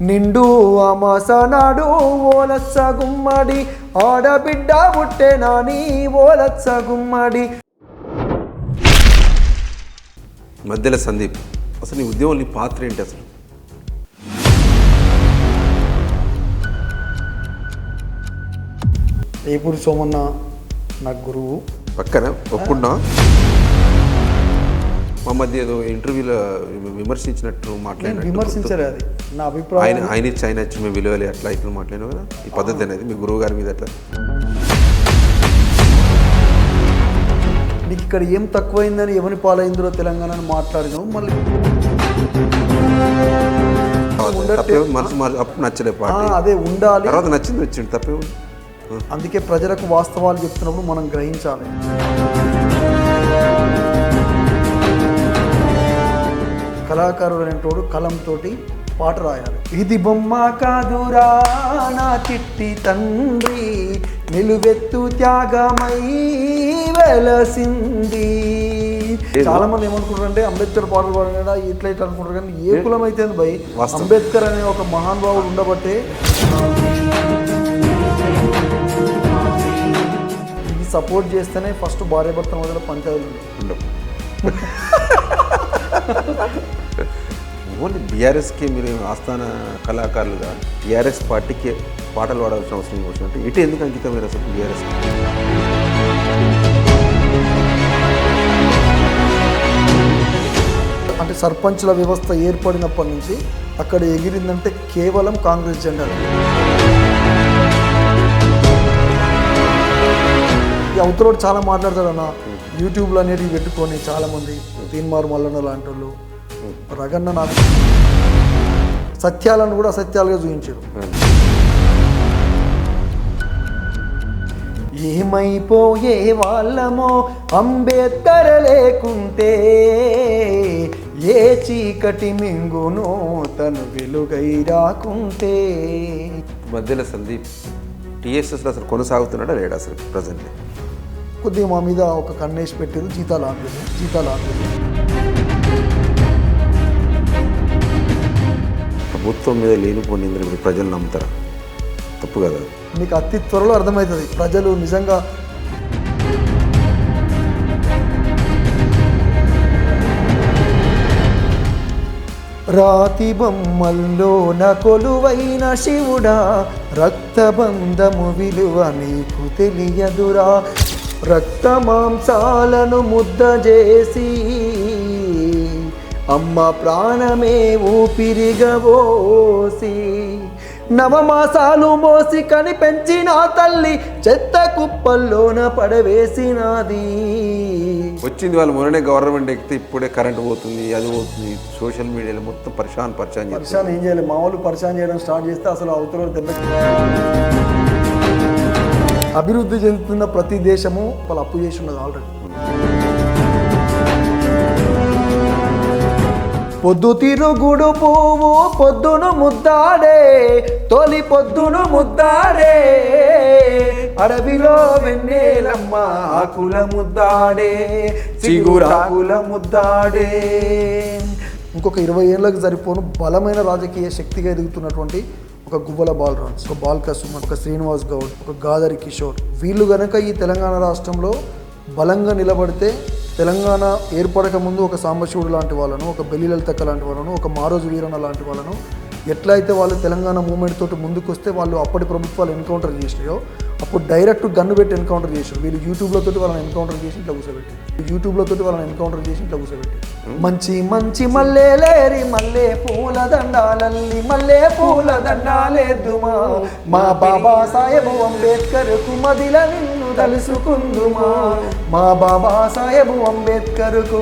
నిండు అమాసనాడు ఓలచ్చ గుమ్మడి ఆడబిడ్డ పుట్టే నాని ఓలచ్చ గుమ్మడి. మధ్యలో సందీప్ అసలు నీ ఉద్యమం నీ పాత్ర ఏంటి అసలు? ఏపూరి సోమన్న నా గురువు. పక్కన ఒప్పుకున్నా? మా మధ్య ఏదో ఇంటర్వ్యూలో విమర్శించినట్టు నేను మాట్లాడినట్టు. విమర్శించలే అది. నా ఆయన అభిప్రాయం ఆయన ఇచ్చి ఆయన ఇచ్చి మేము విలువలే అట్లా ఇట్లా మాట్లాడినావు కదా? ఈ పద్ధతి అనేది మీ గురువు గారి మీద అట్లా నీకు ఇక్కడ ఏం తక్కువైందని ఎవరి పాలైందో తెలంగాణ అని మాట్లాడినావు మళ్ళీ మనసు అప్పుడు నచ్చలే అదే ఉండాలి. తర్వాత నచ్చింది వచ్చింది తప్పే. అందుకే ప్రజలకు వాస్తవాలు చెప్తున్నప్పుడు మనం గ్రహించాలి. కళాకారుడు అనేటోడు కలంతోటి పాట రాయాలి. ఇది బొమ్మ కాదురా నా చిట్టి తండ్రి నిలువెత్తు త్యాగమై వెలసింది. చాలా మంది ఏమనుకుంటారు అంటే అంబేద్కర్ పాటలు పాడినా ఇట్లా ఇట్లా అనుకుంటారు కానీ ఏ కులం అయితే భయ్. అంబేద్కర్ అనే ఒక మహానుభావుడు ఉండబట్టే ఇది సపోర్ట్ చేస్తేనే ఫస్ట్ భార్య భర్త మొదల పంచాయతీలు ఉండవు. ఓన్లీ బీఆర్ఎస్కి మీరు ఆస్థాన కళాకారులుగా బీఆర్ఎస్ పార్టీకి పాటలు పాడాల్సిన అవసరం వచ్చినట్టు ఇటు ఎందుకు అంకితం మీరు అసలు బీఆర్ఎస్ అంటే సర్పంచ్ల వ్యవస్థ ఏర్పడినప్పటి నుంచి అక్కడ ఎగిరిందంటే కేవలం కాంగ్రెస్ జెండా. ఈ అవతలోడు చాలా మాట్లాడతాడు అన్న. యూట్యూబ్లో అనేటివి పెట్టుకొని చాలామంది తీన్మారు మల్లన్న లాంటి వాళ్ళు రగన్న నాకు సత్యాలను కూడా అసత్యాలుగా చూపించారు. ఏమైపోయే వాళ్ళమో అంబేద్కర్ లేకుంటే ఏ చీకటి మింగునో తను వెలుగై రాకుంటే. మధ్యలో సందీప్ టీఎస్ఎస్లో అసలు కొనసాగుతున్నాడా లేడా అసలు ప్రజెంట్? కొద్దిగా మా మీద ఒక కన్నేసి పెట్టారు జీతాలు ఆపేది జీతాలు ఆపేది ప్రభుత్వం మీద లేనిపోని నిందలు ప్రజలు నమ్ముతారా? తప్పు కదా. మీకు అతి త్వరలో అర్థమవుతుంది. ప్రజలు నిజంగా రాతి బొమ్మల్లో కొలువైన శివుడా రక్తబంధము విలువ నీకు తెలియదురా. రక్త మాంసాలను ముద్ద చేసి అమ్మ ప్రాణమే ఊపిరిగబోసి నవమాసాలు మోసి కని పెంచిన తల్లి చెత్త కుప్పల్లోన పడవేసినది. వచ్చింది వాళ్ళు మొన్ననే గవర్నమెంట్ ఎక్కితే ఇప్పుడే కరెంట్ పోతుంది అది పోతుంది సోషల్ మీడియాలో మొత్తం పరిశాన్ పరిశాన్ పరిశాన్ ఏం చేయాలి? మామూలు పరిశాన్ చేయడం స్టార్ట్ చేస్తే అసలు అవతల దెబ్బ అభివృద్ధి చెందుతున్న ప్రతి దేశము వాళ్ళు అప్పు చేసి ఉన్నది ఆల్రెడీ పొద్దు తిరుగుడు పువ్వు పొద్దును ముద్దాడే తొలి పొద్దును ముద్దాడే. అడవిలో వెన్నెలమ్మ ఆకుల ముద్దాడే చిగురాకుల ముద్దాడే. ఇంకొక ఇరవై ఏళ్ళకి సరిపోను బలమైన రాజకీయ శక్తిగా ఎదుగుతున్నటువంటి ఒక గువ్వల బాలరాజ్ ఒక బాల్క సుమన్ ఒక శ్రీనివాస్ గౌడ్ ఒక గాదరి కిషోర్. వీళ్ళు గనక ఈ తెలంగాణ రాష్ట్రంలో బలంగా నిలబడితే తెలంగాణ ఏర్పడక ముందు ఒక సాంబశివుడు లాంటి వాళ్ళను ఒక బెల్లి లలితక్క లాంటి వాళ్ళను ఒక మారోజు వీరన్న లాంటి వాళ్ళను ఎట్లయితే వాళ్ళు తెలంగాణ మూమెంట్ తోటి ముందుకు వస్తే వాళ్ళు అప్పటి ప్రభుత్వాలు ఎన్కౌంటర్ చేసినాయో అప్పుడు డైరెక్ట్ గన్ను పెట్టి ఎన్కౌంటర్ చేసారు వీళ్ళు యూట్యూబ్లో తోటి వాళ్ళని ఎన్కౌంటర్ చేసి ఇట్లా కూర్చోబెట్టి యూట్యూబ్లో తోటి వాళ్ళని ఎన్కౌంటర్ చేసి ఇట్లా కూర్చోబెట్టి మంచి మంచి మల్లె లేరి మల్లె పూల దండాలల్లి మల్లె పూల దండాలేద్దుమా. మా బాబా సాహెబ్ అంబేద్కర్ కుమదిల నిన్ను తలుసుకుందుమా? మా బాబా సాహెబు అంబేద్కర్కు